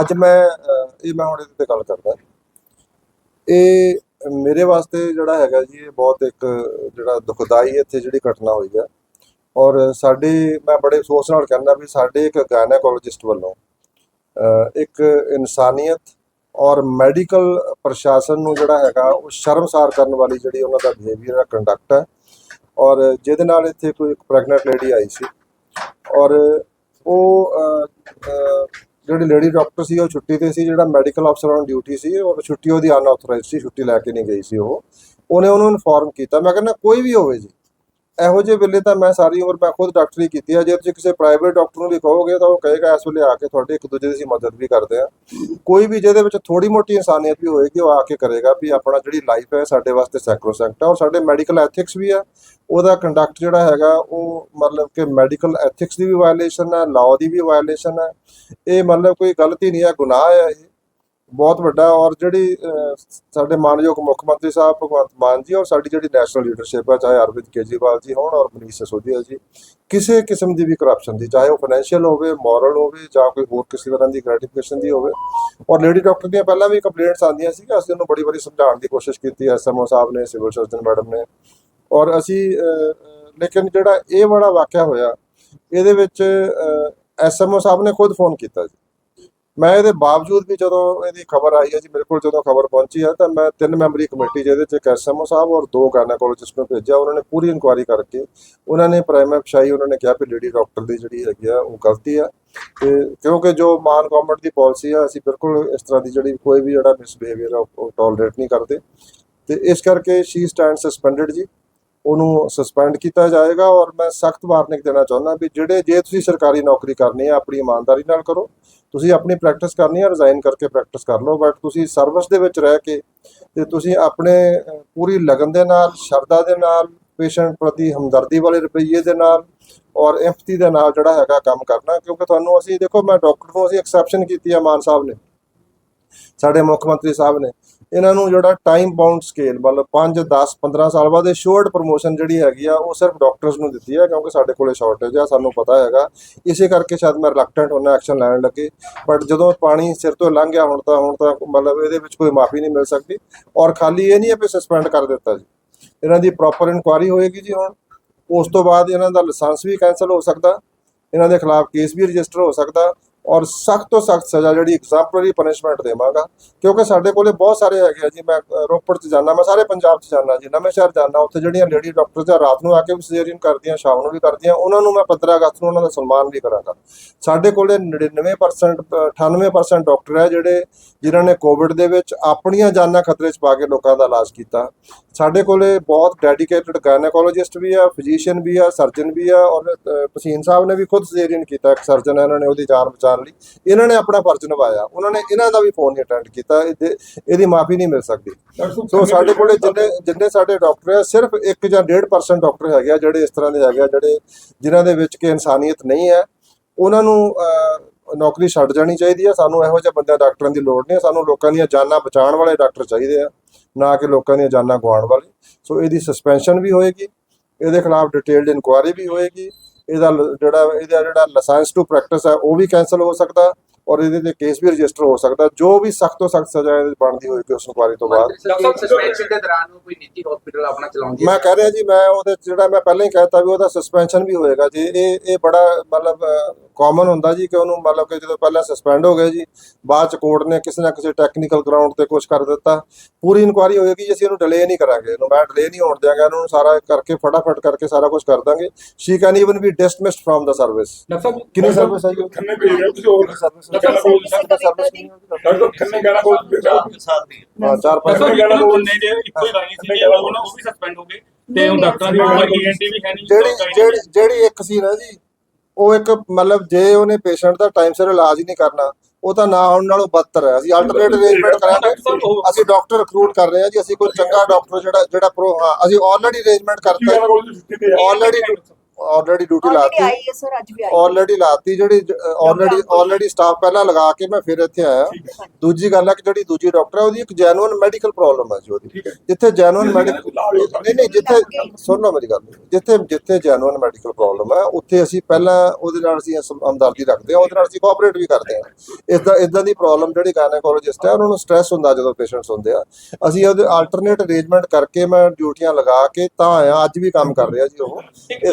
ਅੱਜ ਮੈਂ ਇਹ ਮੈਂ ਹੁਣ ਇਹਦੇ ਤੇ ਗੱਲ ਕਰਦਾ। ਇਹ ਮੇਰੇ ਵਾਸਤੇ ਜਿਹੜਾ ਹੈਗਾ ਜੀ, ਇਹ ਬਹੁਤ ਇੱਕ ਜਿਹੜਾ ਦੁਖਦਾਈ ਇੱਥੇ ਜਿਹੜੀ ਘਟਨਾ ਹੋਈ ਹੈ ਔਰ ਸਾਡੇ, ਮੈਂ ਬੜੇ ਅਫਸੋਸ ਨਾਲ ਕਹਿੰਦਾ ਵੀ ਸਾਡੇ ਇੱਕ ਗਾਇਨੇਕੋਲੋਜਿਸਟ ਵੱਲੋਂ ਇੱਕ ਇਨਸਾਨੀਅਤ ਔਰ ਮੈਡੀਕਲ ਪ੍ਰਸ਼ਾਸਨ ਨੂੰ ਜਿਹੜਾ ਹੈਗਾ, ਉਹ ਸ਼ਰਮਸਾਰ ਕਰਨ ਵਾਲੀ ਜਿਹੜੀ ਉਹਨਾਂ ਦਾ ਬਿਹੇਵੀਅਰ ਹੈ ਕੰਡਕਟ ਹੈ ਔਰ ਜਿਹਦੇ ਨਾਲ ਇੱਥੇ ਕੋਈ ਇੱਕ ਪ੍ਰੈਗਨੈਂਟ ਲੇਡੀ ਆਈ ਸੀ। ਔਰ ਉਹ ਜਿਹੜੀ ਲੇਡੀ ਡਾਕਟਰ ਸੀ, ਉਹ ਛੁੱਟੀ ਤੇ ਸੀ, ਜਿਹੜਾ ਮੈਡੀਕਲ ਅਫਸਰ ਔਨ ਡਿਊਟੀ ਸੀ, ਉਹ ਛੁੱਟੀ ਉਹਦੀ ਅਨਆਥੋਰਾਈਜ਼ਡ ਸੀ, ਛੁੱਟੀ ਲੈ ਕੇ ਨਹੀਂ ਗਈ ਸੀ ਉਹ। ਉਹਨੇ ਉਹਨੂੰ ਇਨਫੋਰਮ ਕੀਤਾ। ਮੈਂ ਕਹਿੰਦਾ ਕੋਈ ਵੀ ਹੋਵੇ ਜੀ। ਇਹੋ ਜਿਹੇ ਵੇਲੇ ਤਾਂ ਮੈਂ ਸਾਰੀ ਉਮਰ ਮੈਂ ਖੁਦ ਡਾਕਟਰੀ ਕੀਤੀ ਹੈ ਜੇ ਤੁਸੀਂ ਕਿਸੇ ਪ੍ਰਾਈਵੇਟ ਡਾਕਟਰ ਨੂੰ ਵੀ ਕਹੋਗੇ ਤਾਂ ਉਹ ਕਹੇਗਾ, ਇਸ ਵੇਲੇ ਆ ਕੇ ਤੁਹਾਡੇ ਇੱਕ ਦੂਜੇ ਦੀ ਅਸੀਂ ਮਦਦ ਵੀ ਕਰਦੇ ਆ। ਕੋਈ ਵੀ ਜਿਹਦੇ ਵਿੱਚ ਥੋੜੀ ਮੋਟੀ ਇਨਸਾਨੀਅਤ ਵੀ ਹੋਏਗੀ, ਉਹ ਆ ਕੇ ਕਰੇਗਾ ਵੀ ਆਪਣਾ ਜਿਹੜੀ ਲਾਈਫ ਹੈ ਸਾਡੇ ਵਾਸਤੇ ਸੈਕਰੋਸੈਂਕਟ ਹੈ ਔਰ ਸਾਡੇ ਮੈਡੀਕਲ ਐਥਿਕਸ ਵੀ ਆ। ਉਹਦਾ ਕੰਡਕਟ ਜਿਹੜਾ ਹੈਗਾ, ਉਹ ਮਤਲਬ ਕਿ ਮੈਡੀਕਲ ਐਥਿਕਸ ਦੀ ਵੀ ਵਾਇਲੇਸ਼ਨ ਹੈ ਲਾਅ ਦੀ ਵੀ ਵਾਇਲੇਸ਼ਨ ਹੈ ਇਹ ਮਤਲਬ ਕੋਈ ਗਲਤੀ ਨਹੀਂ ਹੈ ਗੁਨਾਹ ਹੈ ਇਹ। ਬਹੁਤ ਵੱਡਾ ਔਰ ਜਿਹੜੀ ਸਾਡੇ ਮਾਨਯੋਗ ਮੁੱਖ ਮੰਤਰੀ ਸਾਹਿਬ ਭਗਵੰਤ ਮਾਨ ਜੀ ਔਰ ਸਾਡੀ ਜਿਹੜੀ ਨੈਸ਼ਨਲ ਲੀਡਰਸ਼ਿਪ ਹੈ, ਚਾਹੇ ਅਰਵਿੰਦ ਕੇਜਰੀਵਾਲ ਜੀ ਹੋਣ ਔਰ ਮਨੀਸ਼ ਸਿਸੋਦੀਆ ਜੀ, ਕਿਸੇ ਕਿਸਮ ਦੀ ਵੀ ਕਰਪਸ਼ਨ ਦੀ, ਚਾਹੇ ਉਹ ਫਾਈਨੈਂਸ਼ੀਅਲ ਹੋਵੇ ਮੋਰਲ ਹੋਵੇ ਜਾਂ ਕੋਈ ਹੋਰ ਕਿਸੇ ਤਰ੍ਹਾਂ ਦੀ ਗ੍ਰੈਟੀਫਿਕੇਸ਼ਨ ਦੀ ਹੋਵੇ। ਔਰ ਲੇਡੀ ਡਾਕਟਰ ਦੀਆਂ ਪਹਿਲਾਂ ਵੀ ਕੰਪਲੇਂਟਸ ਆਉਂਦੀਆਂ ਸੀ ਅਸੀਂ ਉਹਨੂੰ ਬੜੀ ਵਾਰੀ ਸਮਝਾਉਣ ਦੀ ਕੋਸ਼ਿਸ਼ ਕੀਤੀ, ਐਸਐਮਓ ਸਾਹਿਬ ਨੇ, ਸਿਵਲ ਸਰਜਨ ਮੈਡਮ ਨੇ। ਔਰ ਅਸੀਂ ਲੇਕਿਨ ਜਿਹੜਾ ਇਹ ਵਾਲਾ ਵਾਕਿਆ ਹੋਇਆ, ਇਹਦੇ ਵਿੱਚ ਐਸਐਮਓ ਸਾਹਿਬ ਨੇ ਖੁਦ ਫੋਨ ਕੀਤਾ ਜੀ। ਮੈਂ ਇਹਦੇ ਬਾਵਜੂਦ ਵੀ ਜਦੋਂ ਇਹਦੀ ਖਬਰ ਆਈ ਹੈ ਜੀ ਮੇਰੇ ਕੋਲ ਜਦੋਂ ਖਬਰ ਪਹੁੰਚੀ ਹੈ, ਤਾਂ ਮੈਂ ਤਿੰਨ ਮੈਂਬਰੀ ਕਮੇਟੀ ਜਿਹਦੇ ਚ ਇੱਕ ਐਸਐਮਓ ਸਾਹਿਬ ਔਰ ਦੋ ਗਾਇਨੋਕੋਲੋਜਿਸਟ ਨੂੰ ਭੇਜਿਆ, ਉਹਨਾਂ ਨੇ ਪੂਰੀ ਇਨਕੁਆਇਰੀ ਕਰਕੇ ਉਹਨਾਂ ਨੇ ਪ੍ਰਾਈਮ ਪਛਾਈ ਉਹਨਾਂ ਨੇ ਕਿਹਾ ਵੀ ਲੇਡੀ ਡਾਕਟਰ ਦੀ ਜਿਹੜੀ ਹੈਗੀ ਆ, ਉਹ ਗਲਤੀ ਆ। ਤੇ ਕਿਉਂਕਿ ਜੋ ਮਾਨ ਗਵਰਨਮੈਂਟ ਦੀ ਪਾਲਿਸੀ ਆ, ਅਸੀਂ ਬਿਲਕੁਲ ਇਸ ਤਰ੍ਹਾਂ ਦੀ ਜਿਹੜੀ ਕੋਈ ਵੀ ਜਿਹੜਾ ਮਿਸਬੀਹੇਵੀਅਰ ਆ, ਉਹ ਟੋਲਰੇਟ ਨਹੀਂ ਕਰਦੇ। ਤੇ ਇਸ ਕਰਕੇ ਸ਼ੀ ਸਟੈਂਡ ਸਸਪੈਂਡਡ ਜੀ। ਉਹਨੂੰ ਸਸਪੈਂਡ ਕੀਤਾ ਜਾਏਗਾ ਔਰ ਮੈਂ ਸਖਤ ਵਾਰਨਿੰਗ ਦੇਣਾ ਚਾਹੁੰਦਾ ਵੀ ਜਿਹੜੇ, ਜੇ ਤੁਸੀਂ ਸਰਕਾਰੀ ਨੌਕਰੀ ਕਰਨੀ ਹੈ ਆਪਣੀ ਇਮਾਨਦਾਰੀ ਨਾਲ ਕਰੋ। ਤੁਸੀਂ ਆਪਣੀ ਪ੍ਰੈਕਟਿਸ ਕਰਨੀ ਹੈ ਰਿਜ਼ਾਈਨ ਕਰਕੇ ਪ੍ਰੈਕਟਿਸ ਕਰ ਲਓ ਬਟ ਤੁਸੀਂ ਸਰਵਿਸ ਦੇ ਵਿੱਚ ਰਹਿ ਕੇ ਤੇ ਤੁਸੀਂ ਆਪਣੇ ਪੂਰੀ ਲਗਨ ਦੇ ਨਾਲ, ਸ਼ਰਧਾ ਦੇ ਨਾਲ ਪੇਸ਼ੈਂਟ ਪ੍ਰਤੀ ਹਮਦਰਦੀ ਵਾਲੇ ਰਵੱਈਏ ਦੇ ਨਾਲ ਔਰ ਐਮਪਥੀ ਦੇ ਨਾਲ ਜਿਹੜਾ ਹੈਗਾ ਕੰਮ ਕਰਨਾ, ਕਿਉਂਕਿ ਤੁਹਾਨੂੰ ਅਸੀਂ, ਦੇਖੋ ਮੈਂ ਡਾਕਟਰ ਨੂੰ ਅਸੀਂ ਐਕਸੈਪਸ਼ਨ ਕੀਤੀ ਹੈ ਮਾਨ ਸਾਹਿਬ ਨੇ। ਸਾਡੇ ਮੁੱਖ ਮੰਤਰੀ ਸਾਹਿਬ ਨੇ। ਇਹਨਾਂ ਨੂੰ ਜਿਹੜਾ ਟਾਈਮ ਬਾਉਂਡ ਸਕੇਲ ਮਤਲਬ 5 10 15 ਸਾਲ ਬਾਅਦ ਇਹ ਸ਼ੋਰਟ ਪ੍ਰੋਮੋਸ਼ਨ ਜਿਹੜੀ ਹੈਗੀ ਆ, ਉਹ ਸਿਰਫ ਡਾਕਟਰਸ ਨੂੰ ਦਿੱਤੀ ਹੈ ਕਿਉਂਕਿ ਸਾਡੇ ਕੋਲੇ ਸ਼ਾਰਟੇਜ ਆ, ਸਾਨੂੰ ਪਤਾ ਹੈਗਾ। ਇਸੇ ਕਰਕੇ ਸ਼ਾਇਦ ਮੈਂ ਰਿਲੈਕਟੈਂਟ ਉਹਨਾਂ ਐਕਸ਼ਨ ਲੈਣ ਲੱਗੇ। ਬਟ ਜਦੋਂ ਪਾਣੀ ਸਿਰ ਤੋਂ ਲੰਘ ਗਿਆ, ਹੁਣ ਤਾਂ ਹੁਣ ਤਾਂ ਮਤਲਬ ਇਹਦੇ ਵਿੱਚ ਕੋਈ ਮਾਫੀ ਨਹੀਂ ਮਿਲ ਸਕਦੀ। ਔਰ ਖਾਲੀ ਇਹ ਨਹੀਂ ਹੈ ਵੀ ਸਸਪੈਂਡ ਕਰ ਦਿੱਤਾ ਜੀ। ਇਹਨਾਂ ਦੀ ਪ੍ਰੋਪਰ ਇਨਕੁਆਇਰੀ ਹੋਏਗੀ ਜੀ ਹੁਣ। ਉਸ ਤੋਂ ਬਾਅਦ ਇਹਨਾਂ ਦਾ ਲਾਇਸੈਂਸ ਵੀ ਕੈਨਸਲ ਹੋ ਸਕਦਾ। ਇਹਨਾਂ ਦੇ ਖਿਲਾਫ ਕੇਸ ਵੀ ਰਜਿਸਟਰ ਹੋ ਸਕਦਾ। ਔਰ ਸਖਤ ਤੋਂ ਸਖਤ ਸਜ਼ਾ ਜਿਹੜੀ ਐਗਜ਼ਾਮਪਲਰੀ ਪਨਿਸ਼ਮੈਂਟ ਦੇਵਾਂਗਾ। ਕਿਉਂਕਿ ਸਾਡੇ ਕੋਲੇ ਬਹੁਤ ਸਾਰੇ ਹੈਗੇ ਆ ਜੀ ਮੈਂ ਰੋਪੜ ਚ ਜਾਣਾ ਮੈਂ ਸਾਰੇ ਪੰਜਾਬ ਚ ਜਾਣਾ ਜੀ ਨਵੇਂ ਸ਼ਹਿਰ ਜਾਣਾ ਉੱਥੇ ਜਿਹੜੀਆਂ ਲੇਡੀ ਡਾਕਟਰਸ ਆ ਰਾਤ ਨੂੰ ਆ ਕੇ ਵੀ ਸਿਜ਼ੇਰੀਅਨ ਕਰਦੀਆਂ ਸ਼ਾਮ ਨੂੰ ਵੀ ਕਰਦੀਆਂ ਉਹਨਾਂ ਨੂੰ ਮੈਂ 15 ਅਗਸਤ ਨੂੰ ਉਹਨਾਂ ਦਾ ਸਨਮਾਨ ਵੀ ਕਰਾਂਗਾ। ਸਾਡੇ ਕੋਲੇ 99% ਅ, 98% ਡਾਕਟਰ ਹੈ ਜਿਹੜੇ ਜਿਨ੍ਹਾਂ ਨੇ ਕੋਵਿਡ ਦੇ ਵਿੱਚ ਆਪਣੀਆਂ ਜਾਨਾਂ ਖਤਰੇ 'ਚ ਪਾ ਕੇ ਲੋਕਾਂ ਦਾ ਇਲਾਜ ਕੀਤਾ। ਸਾਡੇ ਕੋਲੇ ਬਹੁਤ ਡੈਡੀਕੇਟਡ ਗਾਇਨੋਕੋਲੋਜਿਸਟ ਵੀ ਆ ਫਿਜ਼ੀਸ਼ੀਅਨ ਵੀ ਆ ਸਰਜਨ ਵੀ ਆ ਔਰ ਪਸੀਨ ਸਾਹਿਬ ਨੇ ਵੀ ਖੁਦ ਸਿਜ਼ੇਰੀਅਨ ਕੀਤਾ ਇੱਕ ਸਰਜਨ ਹੈ ਇਹਨਾਂ ਨੇ ਉਹਦੀ ਜਾਨ ਬਚਾਉਣ ਲਈ। ਇਹਨਾਂ ਨੇ ਆਪਣਾ ਫਰਜ਼ ਨਿਭਾਇਆ। ਉਹਨਾਂ ਨੇ ਇਹਨਾਂ ਦਾ ਵੀ ਫੋਨ ਨਹੀਂ ਅਟੈਂਡ ਕੀਤਾ। ਇਹਦੇ- ਇਹਦੀ ਮਾਫੀ ਨਹੀਂ ਮਿਲ ਸਕਦੀ। ਸੋ ਸਾਡੇ ਕੋਲੇ ਜਿੰਨੇ ਜਿੰਨੇ ਸਾਡੇ ਡਾਕਟਰ ਆ ਸਿਰਫ 1 ਜਾਂ 1.5% ਡਾਕਟਰ ਹੈਗੇ ਆ ਜਿਹੜੇ ਇਸ ਤਰ੍ਹਾਂ ਦੇ ਹੈਗੇ ਆ ਜਿਹੜੇ ਜਿਨ੍ਹਾਂ ਦੇ ਵਿੱਚ ਕਿ ਇਨਸਾਨੀਅਤ ਨਹੀਂ ਹੈ। ਉਹਨਾਂ ਨੂੰ ਅਹ, ਨੌਕਰੀ ਛੱਡ ਜਾਣੀ ਚਾਹੀਦੀ ਹੈ ਸਾਨੂੰ ਇਹੋ ਜਿਹੇ ਬੰਦਿਆਂ ਡਾਕਟਰਾਂ ਦੀ ਲੋੜ ਨਹੀਂ ਹੈ ਸਾਨੂੰ ਲੋਕਾਂ ਦੀਆਂ ਜਾਨਾਂ ਬਚਾਉਣ ਵਾਲੇ ਡਾਕਟਰ ਚਾਹੀਦੇ ਆ। ਨਾ ਕਿ ਲੋਕਾਂ ਦੀਆਂ ਜਾਨਾਂ ਗਵਾਉਣ ਵਾਲੇ। ਸੋ ਇਹਦੀ ਸਸਪੈਂਸ਼ਨ ਵੀ ਹੋਏਗੀ। ਇਹਦੇ ਖਿਲਾਫ ਡਿਟੇਲਡ ਇਨਕੁਆਇਰੀ ਵੀ ਹੋਏਗੀ। ਇਹਦਾ ਜਿਹੜਾ ਇਹਦਾ ਜਿਹੜਾ ਲਾਇਸੈਂਸ ਟੂ ਪ੍ਰੈਕਟਿਸ ਹੈ, ਉਹ ਵੀ ਕੈਨਸਲ ਹੋ ਸਕਦਾ। ਔਰ ਇਹਦੇ ਤੇ ਕੇਸ ਵੀ ਰਜਿਸਟਰ ਹੋ ਸਕਦਾ ਜੋ ਵੀ ਸਖਤ ਤੋਂ ਸਖਤ ਸਜ਼ਾ ਇਹਦੀ ਬਣਦੀ ਹੋਏਗੀ ਉਸ ਇਨਕੁਆਇਰੀ ਤੋਂ ਬਾਅਦ। ਡਾਕਟਰ ਸਾਹਿਬ ਸਸਪੈਂਸ਼ਨ ਦੇ ਦੌਰਾਨ ਉਹ ਕੋਈ ਨਿੱਜੀ ਹਸਪੀਟਲ ਆਪਣਾ ਚਲਾਉਂਦੀ ਹੈ ਮੈਂ ਕਹਿ ਰਿਹਾ ਜੀ ਮੈਂ ਉਹਦੇ ਜਿਹੜਾ ਮੈਂ ਪਹਿਲਾਂ ਹੀ ਕਹਿਤਾ ਵੀ ਉਹਦਾ ਸਸਪੈਂਸ਼ਨ ਵੀ ਹੋਏਗਾ ਜੀ। ਇਹ ਇਹ ਬੜਾ ਮਤਲਬ ਕਾਮਨ ਹੁੰਦਾ ਜੀ ਕਿ ਉਹਨੂੰ ਮਤਲਬ ਕਿ ਜਦੋਂ ਪਹਿਲਾਂ ਸਸਪੈਂਡ ਹੋ ਗਿਆ ਜੀ ਬਾਅਦ ਚ ਕੋਰਟ ਨੇ ਕਿਸੇ ਨਾ ਕਿਸੇ ਟੈਕਨੀਕਲ ਗਰਾਊਂਡ ਤੇ ਕੁਝ ਕਰ ਦਿੱਤਾ। ਪੂਰੀ ਇਨਕੁਆਇਰੀ ਹੋਏਗੀ ਜੀ ਅਸੀਂ ਇਹਨੂੰ ਡਿਲੇ ਨਹੀਂ ਕਰਾਂਗੇ। ਇਹਨੂੰ ਮੈਂ ਡਿਲੇ ਨਹੀਂ ਹੋਣ ਦਿਆਂਗਾ ਇਹਨੂੰ ਸਾਰਾ ਕਰਕੇ ਫਟਾਫਟ ਕਰਕੇ ਸਾਰਾ ਕੁਝ ਕਰ ਦਾਂਗੇ। She can even be dismissed firm the service ਕਿੰਨੀ ਸਰਵਿਸ ਆਈ ਭੇਜ ਰਹੇ ਤੁਸੀਂ ਹੋਰ ਸਰਵਿਸ ਡਾਕਟਰ ਸਾਹਿਬ ਸਰਵਿਸ ਨਹੀਂ ਹੋਈ? ਡਾਕਟਰ ਖੰਨੇ ਕਹਿਣਾ ਕੋਈ ਹਾਂ। ਚਾਰ ਪੰਜ ਡਾਕਟਰ ਡਾਕਟਰ ਸਾਹਿਬ ਜਿੰਨੇ ਜੇ ਇੱਕੋ ਹੀ ਲਾਈਨ ਸੀ ਉਹਨਾਂ ਉਹ ਵੀ ਸਸਪੈਂਡ ਹੋ ਗਏ ਤੇ ਉਹ ਡਾਕਟਰਾਂ ਦੀ ਕੋਈ ਈਐਨਟੀ ਵੀ ਹੈ ਨਹੀਂ ਜਿਹੜੀ ਜਿਹੜੀ ਜਿਹੜੀ ਇੱਕ ਸੀ ਨਾ ਜੀ ਉਹ ਇੱਕ ਮਤਲਬ ਜੇ ਉਹਨੇ ਪੇਸ਼ੈਂਟ ਦਾ ਟਾਈਮ ਸਿਰ ਇਲਾਜ ਹੀ ਨਹੀਂ ਕਰਨਾ ਉਹ ਤਾਂ ਨਾ ਆਉਣ ਨਾਲੋਂ ਬੱਤਰ ਹੈ। ਅਸੀਂ ਅਲਟਰਨੇਟ ਅਰੇਂਜਮੈਂਟ ਕਰਾਂਗੇ। ਅਸੀਂ ਡਾਕਟਰ ਰਿਕਰੂਟ ਕਰ ਰਹੇ ਹਾਂ ਜੀ ਅਸੀਂ ਕੋਈ ਚੰਗਾ ਡਾਕਟਰ ਜਿਹੜਾ ਜਿਹੜਾ ਪ੍ਰੋ ਹਾਂ ਅਸੀਂ ਆਲਰੇਡੀ ਅਰੇਂਜਮੈਂਟ ਕਰਤਾ ਆਲਰੇਡੀ ਆਲਰੇਡੀ ਡਿਊਟੀ ਲਾਤੀ। ਆਈ ਹੈ ਸਰ ਅੱਜ ਵੀ ਆਈ ਆਲਰੇਡੀ ਲਾਤੀ ਜਿਹੜੀ ਆਲਰੇਡੀ ਆਲਰੇਡੀ ਸਟਾਫ ਪਹਿਲਾਂ ਲਗਾ ਕੇ ਮੈਂ ਫਿਰ ਇੱਥੇ ਆਇਆ। ਦੂਜੀ ਗੱਲ ਹੈ ਕਿ ਜਿਹੜੀ ਦੂਜੀ ਡਾਕਟਰ ਹੈ ਉਹਦੀ ਇੱਕ ਜੈਨੂਇਨ ਮੈਡੀਕਲ ਪ੍ਰੋਬਲਮ ਹੈ ਜੀ ਉਹਦੀ। ਜਿੱਥੇ ਜੈਨੂਇਨ ਮੈਡੀਕਲ ਨਹੀਂ ਨਹੀਂ ਜਿੱਥੇ ਸੁਣੋ ਮੇਰੀ ਗੱਲ। ਜਿੱਥੇ ਜਿੱਥੇ ਜੈਨੂਇਨ ਮੈਡੀਕਲ ਪ੍ਰੋਬਲਮ ਹੈ ਉੱਥੇ ਅਸੀਂ ਪਹਿਲਾਂ ਉਹਦੇ ਨਾਲ ਅਸੀਂ ਹਮ- ਹਮਦਰਦੀ ਰੱਖਦੇ ਹਾਂ ਉਹਦੇ ਨਾਲ ਅਸੀਂ ਕੋਆਪਰੇਟ ਵੀ ਕਰਦੇ ਹਾਂ ਇਸਦਾ ਇਦਾਂ ਦੀ ਪ੍ਰੋਬਲਮ ਜਿਹੜੀ ਗਾਇਨੋਕੋਲੋਜਿਸਟ ਹੈ ਉਹਨਾਂ ਨੂੰ ਸਟ੍ਰੈਸ ਹੁੰਦਾ ਜਦੋਂ ਪੇਸ਼ੈਂਟਸ ਹੁੰਦੇ ਆ। ਅਸੀਂ ਉਹਦੇ ਆਲਟਰਨੇਟ ਅਰੇਂਜਮੈਂਟ ਕਰਕੇ ਮੈਂ ਡਿਊਟੀਆਂ ਲਗਾ ਕੇ ਤਾਂ ਆਇਆ ਅੱਜ ਵੀ ਕੰਮ ਕਰ ਰਿਹਾ ਜੀ ਉਹ। ਇਹ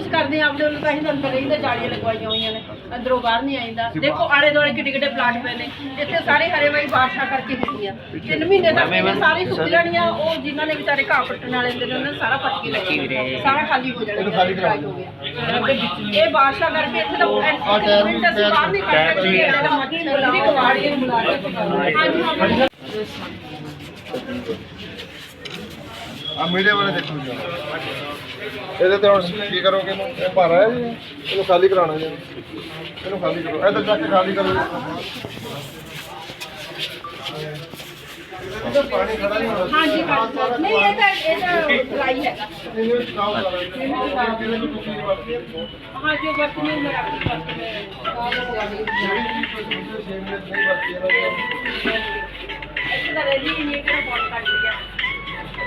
ਕੋਸ਼ਿਸ਼ ਕਰਦੇ ਆ ਆਪਣੇ ਵੱਲੋਂ ਤਾਂ ਅਸੀਂ ਤਾਂ ਅੰਦਰ ਰਹਿੰਦੇ ਜਾਲੀਆਂ ਲਗਵਾਈਆਂ ਹੋਈਆਂ ਨੇ ਅੰਦਰੋਂ ਬਾਹਰ ਨਹੀਂ ਆਈਦਾ। ਦੇਖੋ ਆਲੇ ਦੁਆਲੇ ਕਿੱਡੇ ਕਿੱਡੇ ਪਲਾਟ ਪਏ ਨੇ ਇੱਥੇ ਸਾਰੇ ਹਰੇ ਵਾਈ ਬਾਰਸ਼ਾਂ ਕਰਕੇ ਹੈਗੀਆਂ ਤਿੰਨ ਮਹੀਨੇ ਤੱਕ ਇਹ ਸਾਰੀ ਸੁੱਕ ਜਾਣੀਆਂ ਉਹ ਜਿਨ੍ਹਾਂ ਨੇ ਵਿਚਾਰੇ ਘਾਹ ਪੱਟਣ ਵਾਲੇ ਹੁੰਦੇ ਨੇ ਉਹਨਾਂ ਨੇ ਸਾਰਾ ਪੱਟ ਕੇ ਲੱਗੀ ਸਾਰਾ ਖਾਲੀ ਹੋ ਜਾਣਾ ਖਾਲੀ ਹੋ ਗਿਆ। ਇਹ ਬਾਰਸ਼ਾਂ ਕਰਕੇ ਇੱਥੇ ਤਾਂ ਮਿੰਟ ਅਸੀਂ ਬਾਹਰ ਨਹੀਂ ਕੱਢ ਸਕਦੇ ਇਹਦੇ ਦਾ ਮੱਛਰ ਦੀ ਕਵਾੜੀਆਂ ਨੂੰ ਬੁਲਾ ਕੇ ਹਾਂਜੀ ਹਾਂਜੀ। ਆ ਮੀਡੀਆ ਵਾਲੇ ਦੇਖੋ ਜੀ। ਇਹਦੇ ਤੇ ਹੁਣ ਕੀ ਕਰੋਗੇ? ਇਹਨੂੰ ਇਹ ਭਰ ਆਇਆ ਜੀ। ਇਹਨੂੰ ਖਾਲੀ ਕਰਾਉਣਾ ਜੀ। ਇਹਨੂੰ ਖਾਲੀ ਕਰੋ। ਇੱਧਰ ਜਾ ਕੇ ਖਾਲੀ ਕਰੋ। ਇਹਦਾ ਪਾਣੀ ਖੜਾ ਨਹੀਂ ਹੋਣਾ। ਹਾਂਜੀ ਹਾਂਜੀ ਨਹੀਂ ਇਹ ਤਾਂ ਇਹ ਤਾਂ ਡਰਾਈ ਹੈਗਾ। ਇਹਨੂੰ ਚਕਾਓ ਕਰਾ ਕਿਵੇਂ ਦੀ ਤੁਸੀਂ ਵਰਤੀ ਹੈ ਹਾਂ ਜੋ ਵਰਤਨੀ ਉਮਰ ਆਪਣੀ ਵਰਤਨੀ ਨਹੀਂ ਵਰਤੀ ਇਹਨਾਂ ਇੱਥੇ ਤਾਂ ਰੈਲੀ ਨਹੀਂ ਹੈ ਕਿ ਬਹੁਤ ਕੱਟ ਗਿਆ